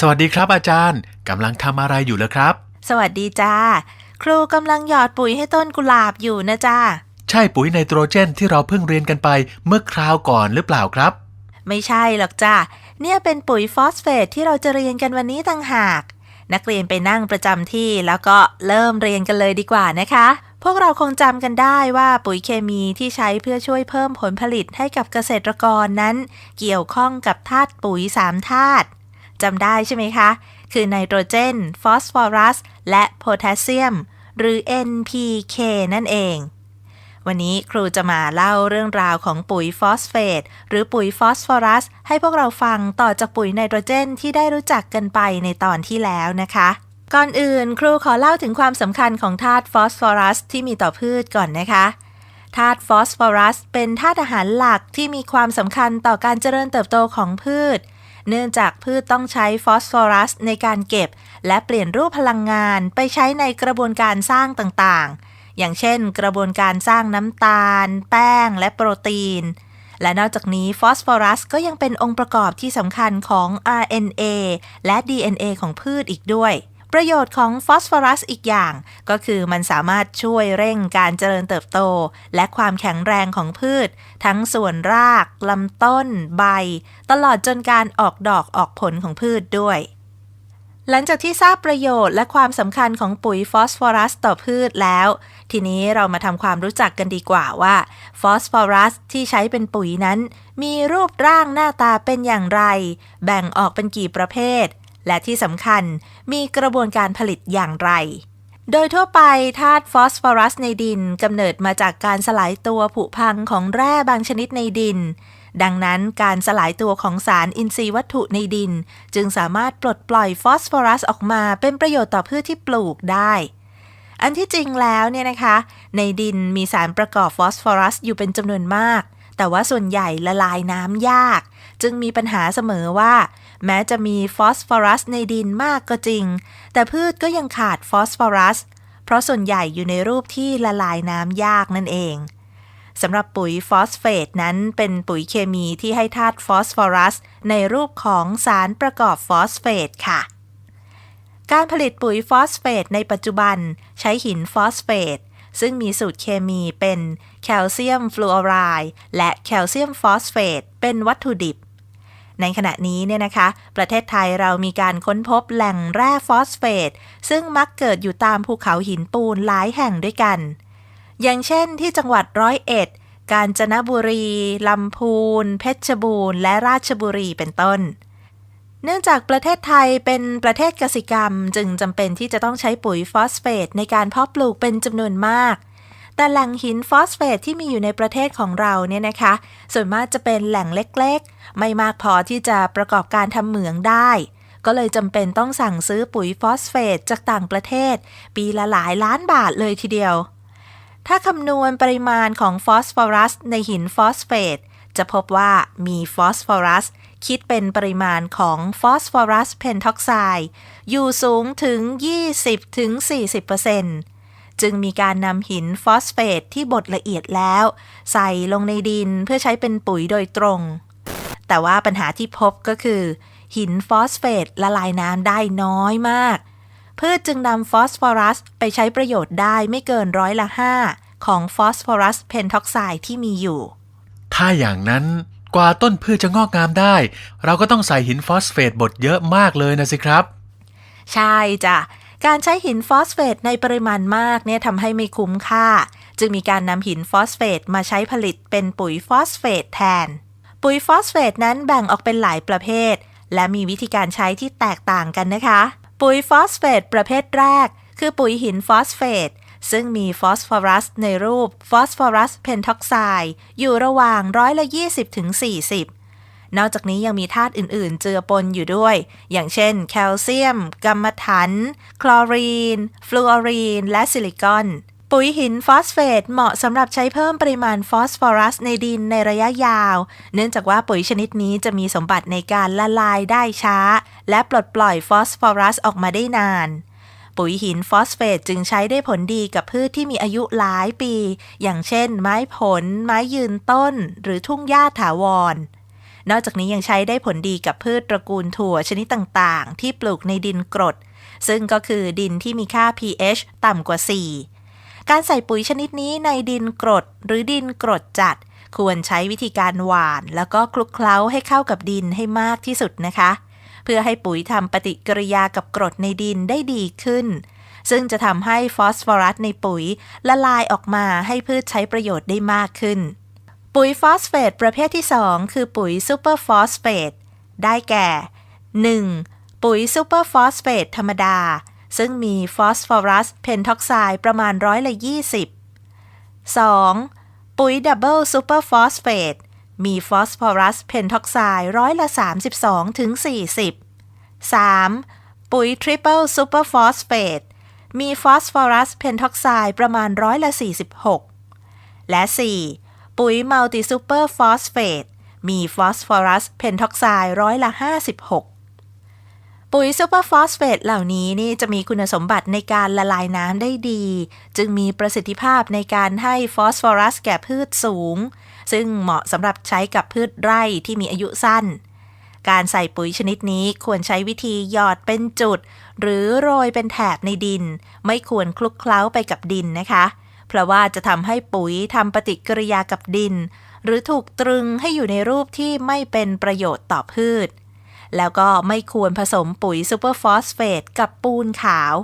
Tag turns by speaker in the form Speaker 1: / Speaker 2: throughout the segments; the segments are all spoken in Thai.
Speaker 1: สวัสดีครับอาจารย์กำลังทำอะไรอยู่เหรอครับ
Speaker 2: สวัสดีจ้า ครูกำลังหยอดปุ๋ยให้ต้นกุหลาบอยู่นะจ้า
Speaker 1: ใช่ปุ๋ยไนโตรเจนที่เราเพิ่งเรียนกันไปเมื่อคราวก่อนหรือเปล่าครับ
Speaker 2: ไม่ใช่หรอกจ้าเนี่ยเป็นปุ๋ยฟอสเฟตที่เราจะเรียนกันวันนี้ต่างหาก นักเรียนไปนั่งประจำที่แล้วก็เริ่มเรียนกันเลยดีกว่านะคะ พวกเราคงจำกันได้ว่าปุ๋ยเคมีที่ใช้เพื่อช่วยเพิ่มผลผลิตให้กับเกษตรกรนั้น เกี่ยวข้องกับธาตุปุ๋ย3ธาตุ จำได้ใช่ไหมคะ คือไนโตรเจน ฟอสฟอรัส และโพแทสเซียม หรือ NPK นั่นเอง วันนี้ครูจะมาเล่าเรื่องราวของปุ๋ยฟอสเฟตหรือปุ๋ยฟอสฟอรัส ให้พวกเราฟังต่อจากปุ๋ยไนโตรเจนที่ได้รู้จักกันไปในตอนที่แล้วนะคะก่อนอื่นครูขอเล่าถึงความสำคัญของธาตุฟอสฟอรัสที่มีต่อพืชก่อนนะคะ ธาตุฟอสฟอรัสเป็นธาตุอาหารหลักที่มีความสำคัญต่อการเจริญเติบโตของพืช เนื่องจากพืชต้องใช้ฟอสฟอรัสในการเก็บ และเปลี่ยนรูปพลังงานไปใช้ในกระบวนการสร้างต่างๆ อย่างเช่น กระบวนการสร้างน้ำตาล แป้ง และโปรตีน และนอกจากนี้ฟอสฟอรัสก็ยังเป็นองค์ประกอบที่สำคัญของ RNA และ DNA ของพืชอีกด้วย ประโยชน์ของฟอสฟอรัสอีกอย่าง ก็คือมันสามารถช่วยเร่งการเจริญเติบโต และความแข็งแรงของพืช ทั้งส่วนรากลำต้น ใบ ตลอดจนการออกดอกออกผลของพืชด้วยหลังจากที่ทราบประโยชน์และความสำคัญของปุ๋ยฟอสฟอรัสต่อพืชแล้ว ทีนี้เรามาทำความรู้จักกันดีกว่าว่าฟอสฟอรัสที่ใช้เป็นปุ๋ยนั้น มีรูปร่างหน้าตาเป็นอย่างไร แบ่งออกเป็นกี่ประเภท และที่สำคัญมีกระบวนการผลิตอย่างไร โดยทั่วไปธาตุฟอสฟอรัสในดินกำเนิดมาจากการสลายตัวผุพังของแร่บางชนิดในดิน ดังนั้นการสลายตัวของสารอินทรีย์วัตถุในดิน จึงสามารถปลดปล่อยฟอสฟอรัสออกมาเป็นประโยชน์ต่อพืชที่ปลูกได้อันที่จริงแล้วเนี่ยนะคะ ในดินมีสารประกอบฟอสฟอรัสอยู่เป็นจำนวนมาก แต่ว่าส่วนใหญ่ละลายน้ำยาก จึงมีปัญหาเสมอว่า แม้จะมีฟอสฟอรัสในดินมากก็จริง แต่พืชก็ยังขาดฟอสฟอรัส เพราะส่วนใหญ่อยู่ในรูปที่ละลายน้ำยากนั่นเองสำหรับปุ๋ยฟอสเฟตนั้นเป็นปุ๋ยเคมีที่ให้ธาตุฟอสฟอรัส ในรูปของสารประกอบฟอสเฟตค่ะ การผลิตปุ๋ยฟอสเฟตในปัจจุบันใช้หินฟอสเฟตซึ่งมีสูตรเคมีเป็นแคลเซียมฟลูออไรด์และแคลเซียมฟอสเฟตเป็นวัตถุดิบ ในขณะนี้เนี่ยนะคะ ประเทศไทยเรามีการค้นพบแหล่งแร่ฟอสเฟต ซึ่งมักเกิดอยู่ตามภูเขาหินปูนหลายแห่งด้วยกัน อย่างเช่นที่จังหวัดร้อยเอ็ด กาญจนบุรี ลำพูน เพชรบูรณ์ และราชบุรีเป็นต้น เนื่องจากประเทศไทยเป็นประเทศกสิกรรม จึงจำเป็นที่จะต้องใช้ปุ๋ยฟอสเฟตในการเพาะปลูกเป็นจำนวนมาก แต่แหล่งหินฟอสเฟตที่มีอยู่ในประเทศของเราเนี่ยนะคะ ส่วนมากจะเป็นแหล่งเล็กๆ ไม่มากพอที่จะประกอบการทำเหมืองได้ ก็เลยจำเป็นต้องสั่งซื้อปุ๋ยฟอสเฟตจากต่างประเทศ ปีละหลายล้านบาทเลยทีเดียว ถ้าคำนวณปริมาณของฟอสฟอรัสในหินฟอสเฟตจะพบว่ามีฟอสฟอรัสคิดเป็นปริมาณของฟอสฟอรัสเพนท็อกไซด์อยู่สูงถึง 20-40% จึงมีการนำหินฟอสเฟตที่บดละเอียดแล้ว ใส่ลงในดินเพื่อใช้เป็นปุ๋ยโดยตรง แต่ว่าปัญหาที่พบก็คือ หินฟอสเฟตละลายน้ำได้น้อยมาก พืชจึงนำฟอสฟอรัสไปใช้ประโยชน์ได้ไม่เกินร้อยละ5ของฟอสฟอรัสเพนท็อกไซด์ที่มีอยู่
Speaker 1: ถ้าอย่างนั้นกว่าต้นพืชจะงอกงามได้ เราก็ต้องใส่หินฟอสเฟตบดเยอะมากเลยนะสิครับ
Speaker 2: ใช่จ้ะ การใช้หินฟอสเฟตในปริมาณมากเนี่ยทำให้ไม่คุ้มค่า จึงมีการนำหินฟอสเฟตมาใช้ผลิตเป็นปุ๋ยฟอสเฟตแทน ปุ๋ยฟอสเฟตนั้นแบ่งออกเป็นหลายประเภท และมีวิธีการใช้ที่แตกต่างกันนะคะ ปุ๋ยฟอสเฟตประเภทแรก คือปุ๋ยหินฟอสเฟตซึ่งมีฟอสฟอรัสในรูปฟอสฟอรัสเพนท็อกไซด์อยู่ระหว่างร้อยละ20ถึง40 นอกจากนี้ยังมีธาตุอื่นๆ เจือปนอยู่ด้วย อย่างเช่น แคลเซียม กัมมันถัน คลอรีน ฟลูออรีน และซิลิคอน ปุ๋ยหินฟอสเฟตเหมาะสำหรับใช้เพิ่มปริมาณฟอสฟอรัสในดินในระยะยาว เนื่องจากว่าปุ๋ยชนิดนี้จะมีสมบัติในการละลายได้ช้า และปลดปล่อยฟอสฟอรัสออกมาได้นานปุ๋ยหินฟอสเฟตจึงใช้ได้ผลดีกับพืชที่มีอายุหลายปี อย่างเช่น ไม้ผล ไม้ยืนต้น หรือทุ่งหญ้าถาวร นอกจากนี้ยังใช้ได้ผลดีกับพืชตระกูลถั่วชนิดต่างๆ ที่ปลูกในดินกรด ซึ่งก็คือดินที่มีค่า pH ต่ำกว่า 4 การใส่ปุ๋ยชนิดนี้ในดินกรด หรือดินกรดจัด ควรใช้วิธีการหว่าน แล้วก็คลุกเคล้าให้เข้ากับดินให้มากที่สุดนะคะ เพื่อให้ปุ๋ยทำปฏิกิริยากับกรดในดินได้ดีขึ้นซึ่งจะทำให้ฟอสฟอรัสในปุ๋ยละลายออกมาให้พืชใช้ประโยชน์ได้มากขึ้น ปุ๋ยฟอสเฟตประเภทที่ 2 คือปุ๋ยซูเปอร์ฟอสเฟตได้แก่ 1. ปุ๋ยซูเปอร์ฟอสเฟตธรรมดา ซึ่งมีฟอสฟอรัสเพนท็อกไซด์ประมาณร้อยละ20 2. ปุ๋ยดับเบิลซูเปอร์ฟอสเฟตมีฟอสฟอรัสเพนท็อกไซด์ร้อยละ 32ถึง40 3. ปุ๋ยทริปเปิลซูเปอร์ฟอสเฟตมีฟอสฟอรัสเพนท็อกไซด์ประมาณร้อยละ 46 และ 4. ปุ๋ยมัลติซูเปอร์ฟอสเฟตมีฟอสฟอรัสเพนท็อกไซด์ร้อยละ 56 ปุ๋ยซูเปอร์ฟอสเฟตเหล่านี้นี่จะมีคุณสมบัติในการละลายน้ำได้ดี จึงมีประสิทธิภาพในการให้ฟอสฟอรัสแก่พืชสูง ซึ่งเหมาะสำหรับใช้กับพืชไร่ที่มีอายุสั้น การใส่ปุ๋ยชนิดนี้ควรใช้วิธีหยอดเป็นจุด หรือโรยเป็นแถบในดิน ไม่ควรคลุกเคล้าไปกับดินนะคะเพราะว่าจะทำให้ปุ๋ยทำปฏิกิริยากับดิน หรือถูกตรึงให้อยู่ในรูปที่ไม่เป็นประโยชน์ต่อพืช แล้วก็ไม่ควรผสมปุ๋ยซูเปอร์ฟอสเฟตกับปูนขาว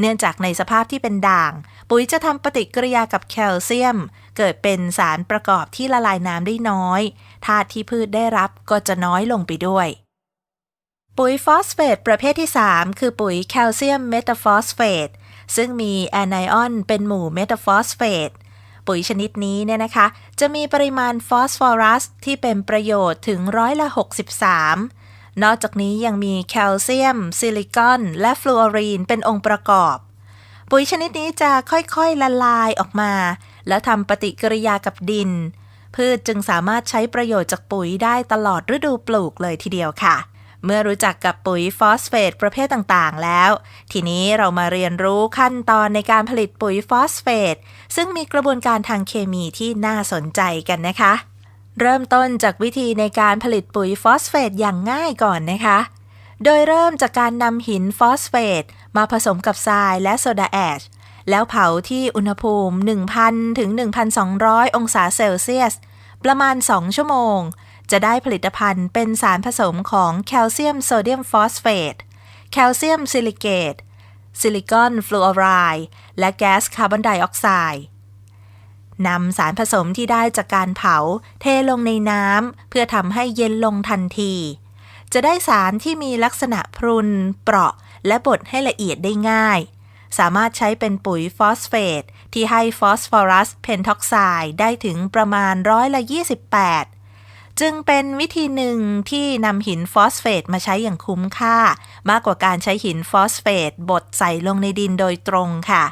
Speaker 2: เนื่องจากในสภาพที่เป็นด่าง ปุ๋ยจะทำปฏิกิริยากับแคลเซียม เกิดเป็นสารประกอบที่ละลายน้ำได้น้อยธาตุที่พืชได้รับก็จะน้อยลงไปด้วยปุ๋ยฟอสเฟตประเภทที่ 3 คือปุ๋ยแคลเซียมเมตาฟอสเฟต ซึ่งมีแอนไอออนเป็นหมู่เมตาฟอสเฟตปุ๋ยชนิดนี้เนี่ยนะคะ จะมีปริมาณฟอสฟอรัสที่เป็นประโยชน์ถึงร้อยละ 63 นอกจากนี้ยังมีแคลเซียม ซิลิคอน และฟลูออรีนเป็นองค์ประกอบ ปุ๋ยชนิดนี้จะค่อยๆละลายออกมา แล้วทำปฏิกิริยากับดิน พืชจึงสามารถใช้ประโยชน์จากปุ๋ยได้ตลอดฤดูปลูกเลยทีเดียวค่ะ เมื่อรู้จักกับปุ๋ยฟอสเฟตประเภทต่างๆ แล้ว ทีนี้เรามาเรียนรู้ขั้นตอนในการผลิตปุ๋ยฟอสเฟตซึ่งมีกระบวนการทางเคมีที่น่าสนใจกันนะคะ เริ่มต้นจากวิธีในการผลิตปุ๋ยฟอสเฟตอย่างง่ายก่อนนะคะ โดยเริ่มจากการนำหินฟอสเฟตมาผสมกับทรายและโซดาแอชแล้วเผาที่อุณหภูมิ 1,000 ถึง 1,200 องศาเซลเซียส ประมาณ 2 ชั่วโมง จะได้ผลิตภัณฑ์เป็นสารผสมของแคลเซียมโซเดียมฟอสเฟต แคลเซียมซิลิเกต ซิลิคอนฟลูออไรด์ และแก๊สคาร์บอนไดออกไซด์นำสารผสมที่ได้จากการเผา เทลงในน้ำเพื่อทำให้เย็นลงทันที จะได้สารที่มีลักษณะพรุน เปราะ และบดให้ละเอียดได้ง่าย สามารถใช้เป็นปุ๋ยฟอสเฟต ที่ให้ฟอสฟอรัสเพนท็อกไซด์ได้ถึงประมาณร้อยละ 28 จึงเป็นวิธีหนึ่งที่นำหินฟอสเฟตมาใช้อย่างคุ้มค่า มากกว่าการใช้หินฟอสเฟตบดใส่ลงในดินโดยตรงค่ะ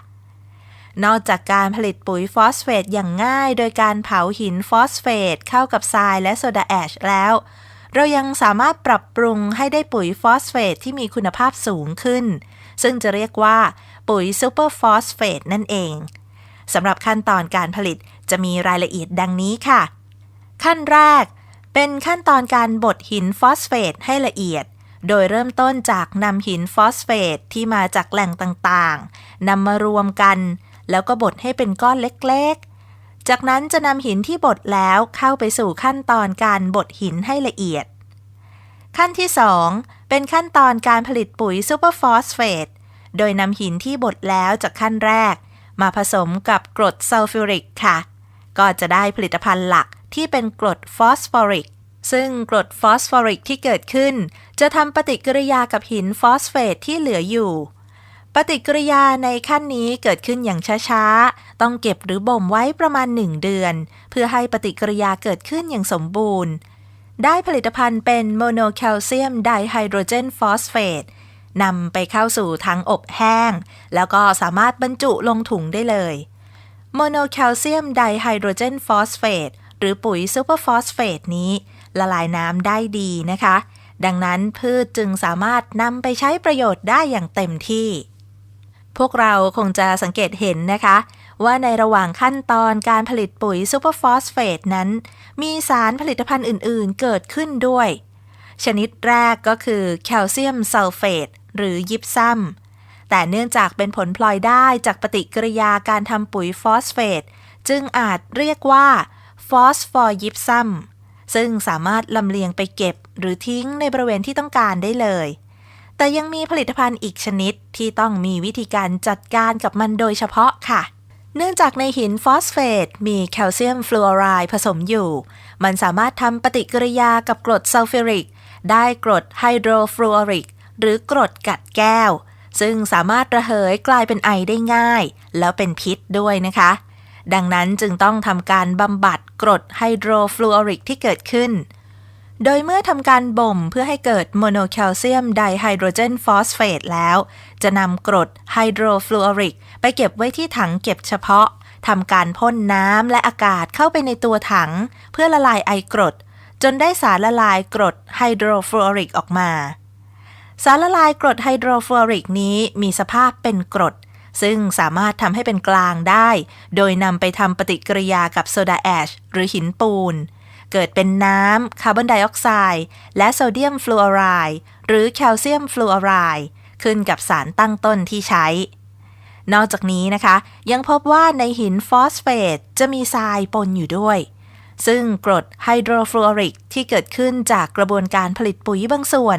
Speaker 2: นอกจากการผลิตปุ๋ยฟอสเฟตอย่างง่าย โดยการเผาหินฟอสเฟตเข้ากับทรายและโซดาแอชแล้ว เรายังสามารถปรับปรุงให้ได้ปุ๋ยฟอสเฟตที่มีคุณภาพสูงขึ้น ซึ่งจะเรียกว่าปุ๋ยซูเปอร์ฟอสเฟตนั่นเองสำหรับขั้นตอนการผลิตจะมีรายละเอียดดังนี้ค่ะ ขั้นแรก เป็นขั้นตอนการบดหินฟอสเฟตให้ละเอียด โดยเริ่มต้นจากนำหินฟอสเฟตที่มาจากแหล่งต่างๆนำมารวมกัน แล้วก็บดให้เป็นก้อนเล็กๆ จากนั้นจะนำหินที่บดแล้วเข้าไปสู่ขั้นตอนการบดหินให้ละเอียด ขั้นที่ 2 เป็นขั้นตอนการผลิตปุ๋ยซูเปอร์ฟอสเฟตโดยนำหินที่บดแล้วจากขั้นแรก มาผสมกับกรดซัลฟิวริกค่ะ ก็จะได้ผลิตภัณฑ์หลัก ที่เป็นกรดฟอสฟอริก ซึ่งกรดฟอสฟอริกที่เกิดขึ้น จะทำปฏิกิริยากับหินฟอสเฟตที่เหลืออยู่ ปฏิกิริยาในขั้นนี้เกิดขึ้นอย่างช้าๆ ต้องเก็บหรือบ่มไว้ประมาณ 1 เดือน เพื่อให้ปฏิกิริยาเกิดขึ้นอย่างสมบูรณ์ ได้ผลิตภัณฑ์เป็นโมโนแคลเซียมไดไฮโดรเจนฟอสเฟตนำไปเข้าสู่ถังอบแห้ง แล้วก็สามารถบรรจุลงถุงได้เลย โมโนแคลเซียมไดไฮโดรเจนฟอสเฟต หรือปุ๋ยซูเปอร์ฟอสเฟตนี้ ละลายน้ำได้ดีนะคะ ดังนั้นพืชจึงสามารถนำไปใช้ประโยชน์ได้อย่างเต็มที่ พวกเราคงจะสังเกตเห็นนะคะ ว่าในระหว่างขั้นตอนการผลิตปุ๋ยซูเปอร์ฟอสเฟตนั้น มีสารผลิตภัณฑ์อื่น ๆ เกิดขึ้นด้วย ชนิดแรกก็คือแคลเซียมซัลเฟตหรือยิปซัมแต่เนื่องจากเป็นผลพลอยได้จากปฏิกิริยาการทำปุ๋ยฟอสเฟต จึงอาจเรียกว่า ฟอสฟอร์ยิปซัมซึ่งสามารถลำเลียงไปเก็บหรือทิ้งในบริเวณที่ต้องการได้เลย แต่ยังมีผลิตภัณฑ์อีกชนิดที่ต้องมีวิธีการจัดการกับมันโดยเฉพาะค่ะ เนื่องจากในหินฟอสเฟตมีแคลเซียมฟลูออไรด์ผสมอยู่ มันสามารถทำปฏิกิริยากับกรดซัลเฟริก ได้กรดไฮโดรฟลูออริก หรือกรดกัดแก้ว ซึ่งสามารถระเหยกลายเป็นไอได้ง่าย แล้วเป็นพิษด้วยนะคะ ดังนั้นจึงต้องทำการบำบัดกรดไฮโดรฟลูออริกที่เกิดขึ้น โดยเมื่อทำการบ่มเพื่อให้เกิดโมโนแคลเซียมไดไฮโดรเจนฟอสเฟตแล้ว จะนำกรดไฮโดรฟลูออริกไปเก็บไว้ที่ถังเก็บเฉพาะทำการพ่นน้ำและอากาศเข้าไปในตัวถัง เพื่อละลายไอกรด จนได้สารละลายกรดไฮโดรฟลูออริกออกมา สารละลายกรดไฮโดรฟลูออริกนี้มีสภาพเป็นกรด ซึ่งสามารถทำให้เป็นกลางได้ โดยนำไปทำปฏิกิริยากับโซดาแอชหรือหินปูน เกิดเป็นน้ำคาร์บอนไดออกไซด์และโซเดียมฟลูออไรด์หรือแคลเซียมฟลูออไรด์ขึ้นกับสารตั้งต้นที่ใช้ นอกจากนี้นะคะ ยังพบว่าในหินฟอสเฟตจะมีทรายปนอยู่ด้วย ซึ่งกรดไฮโดรฟลูออริกที่เกิดขึ้นจากกระบวนการผลิตปุ๋ยบางส่วน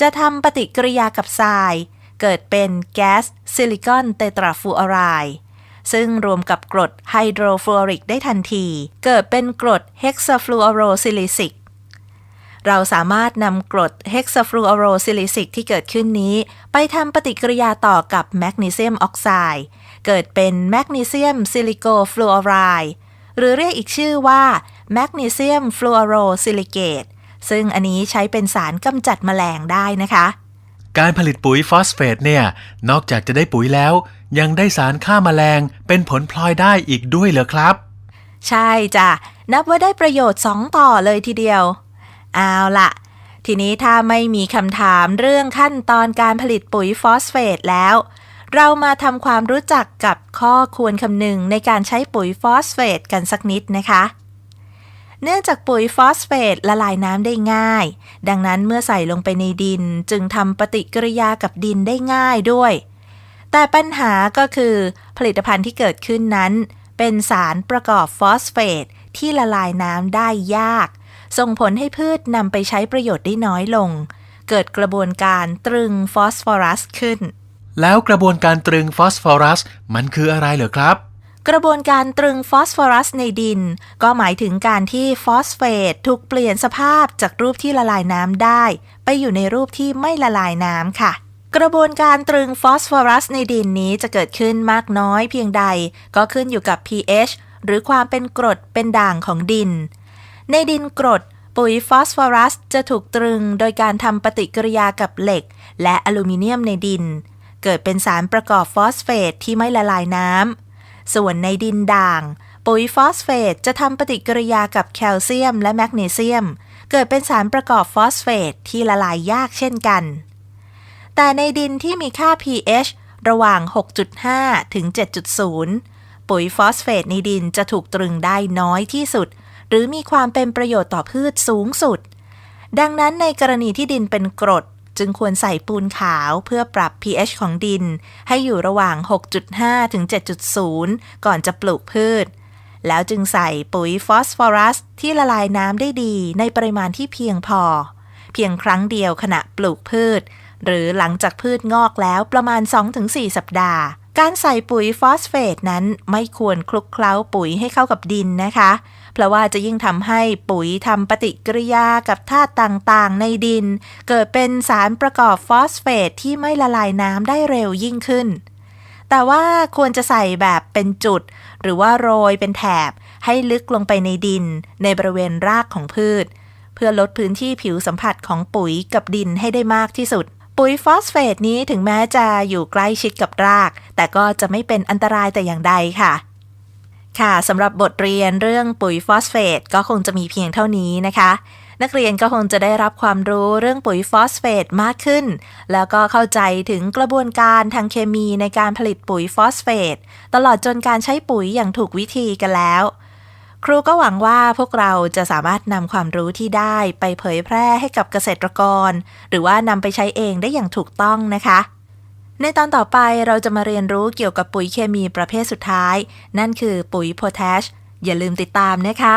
Speaker 2: จะทำปฏิกิริยากับทราย เกิดเป็นแก๊สซิลิคอนเตตราฟลูออไรด์ซึ่งรวมกับกรดไฮโดรฟลูออริกได้ทันที เกิดเป็นกรดเฮกซาฟลูออโรซิลิซิก เราสามารถนำกรดเฮกซาฟลูออโรซิลิซิกที่เกิดขึ้นนี้ ไปทำปฏิกิริยาต่อกับแมกนีเซียมออกไซด์เกิดเป็นแมกนีเซียมซิลิโกฟลูออไรด์หรือเรียกอีกชื่อว่าแมกนีเซียมฟลูออโรซิลิเกตซึ่งอันนี้ใช้เป็นสารกำจัดแมลงได้นะคะ
Speaker 1: การผลิตปุ๋ยฟอสเฟตเนี่ย นอกจากจะได้ปุ๋ยแล้ว ยังได้สารฆ่าแมลงเป็นผลพลอยได้อีกด้วยเหรอครับ
Speaker 2: ใช่จ้ะ นับว่าได้ประโยชน์ 2 ต่อเลยทีเดียว เอาละทีนี้ถ้าไม่มีคำถามเรื่องขั้นตอนการผลิตปุ๋ยฟอสเฟตแล้ว เรามาทำความรู้จักกับข้อควรคำนึงในการใช้ปุ๋ยฟอสเฟตกันสักนิดนะคะ เนื่องจากปุ๋ยฟอสเฟตละลายน้ำได้ง่าย ดังนั้นเมื่อใส่ลงไปในดินจึงทำปฏิกิริยากับดินได้ง่ายด้วย แต่ปัญหาก็คือ ผลิตภัณฑ์ที่เกิดขึ้นนั้น เป็นสารประกอบฟอสเฟตที่ละลายน้ำได้ยาก ส่งผลให้พืชนำไปใช้ประโยชน์ได้น้อยลง เกิดกระบวนการตรึงฟอสฟอรัสขึ้น
Speaker 1: แล้วกระบวนการตรึงฟอสฟอรัสมันคืออะไรเหรอครับ
Speaker 2: กระบวนการตรึงฟอสฟอรัสในดิน ก็หมายถึงการที่ฟอสเฟตถูกเปลี่ยนสภาพจากรูปที่ละลายน้ำได้ ไปอยู่ในรูปที่ไม่ละลายน้ำค่ะกระบวนการตรึงฟอสฟอรัสในดินนี้จะเกิดขึ้นมากน้อยเพียงใด ก็ขึ้นอยู่กับ pH หรือความเป็นกรดเป็นด่างของดิน ในดินกรด ปุ๋ยฟอสฟอรัสจะถูกตรึงโดยการทำปฏิกิริยากับเหล็ก และอลูมิเนียมในดิน เกิดเป็นสารประกอบฟอสเฟตที่ไม่ละลายน้ำ ส่วนในดินด่าง ปุ๋ยฟอสเฟตจะทำปฏิกิริยากับแคลเซียมและแมกนีเซียม เกิดเป็นสารประกอบฟอสเฟตที่ละลายยากเช่นกัน แต่ในดินที่มีค่า pH ระหว่าง 6.5 ถึง 7.0 ปุ๋ยฟอสเฟตในดินจะถูกตรึงได้น้อยที่สุด หรือมีความเป็นประโยชน์ต่อพืชสูงสุด ดังนั้นในกรณีที่ดินเป็นกรด จึงควรใส่ปูนขาวเพื่อปรับ pH ของดิน ให้อยู่ระหว่าง 6.5 ถึง 7.0 ก่อนจะปลูกพืช แล้วจึงใส่ปุ๋ยฟอสฟอรัส ที่ละลายน้ำได้ดีในปริมาณที่เพียงพอ เพียงครั้งเดียวขณะปลูกพืช หรือหลังจากพืชงอกแล้วประมาณ 2-4 สัปดาห์ การใส่ปุ๋ยฟอสเฟตนั้นไม่ควรคลุกเคล้าปุ๋ยให้เข้ากับดินนะคะ เพราะว่าจะยิ่งทำให้ปุ๋ยทำปฏิกิริยากับธาตุต่างๆ ในดิน เกิดเป็นสารประกอบฟอสเฟตที่ไม่ละลายน้ำได้เร็วยิ่งขึ้น แต่ว่าควรจะใส่แบบเป็นจุด หรือว่าโรยเป็นแถบ ให้ลึกลงไปในดิน ในบริเวณรากของพืช เพื่อลดพื้นที่ผิวสัมผัสของปุ๋ยกับดินให้ได้มากที่สุดปุ๋ยฟอสเฟตนี้ถึงแม้จะอยู่ใกล้ชิดกับราก แต่ก็จะไม่เป็นอันตรายแต่อย่างใดค่ะ ค่ะสำหรับบทเรียนเรื่องปุ๋ยฟอสเฟตก็คงจะมีเพียงเท่านี้นะคะ นักเรียนก็คงจะได้รับความรู้เรื่องปุ๋ยฟอสเฟตมากขึ้น แล้วก็เข้าใจถึงกระบวนการทางเคมีในการผลิตปุ๋ยฟอสเฟตตลอดจนการใช้ปุ๋ยอย่างถูกวิธีกันแล้ว ครูก็หวังว่าพวกเราจะสามารถนำความรู้ที่ได้ไปเผยแพร่ให้กับเกษตรกร หรือว่านำไปใช้เองได้อย่างถูกต้องนะคะ ในตอนต่อไปเราจะมาเรียนรู้เกี่ยวกับปุ๋ยเคมีประเภทสุดท้าย นั่นคือปุ๋ยโพแทชอย่าลืมติดตามนะคะ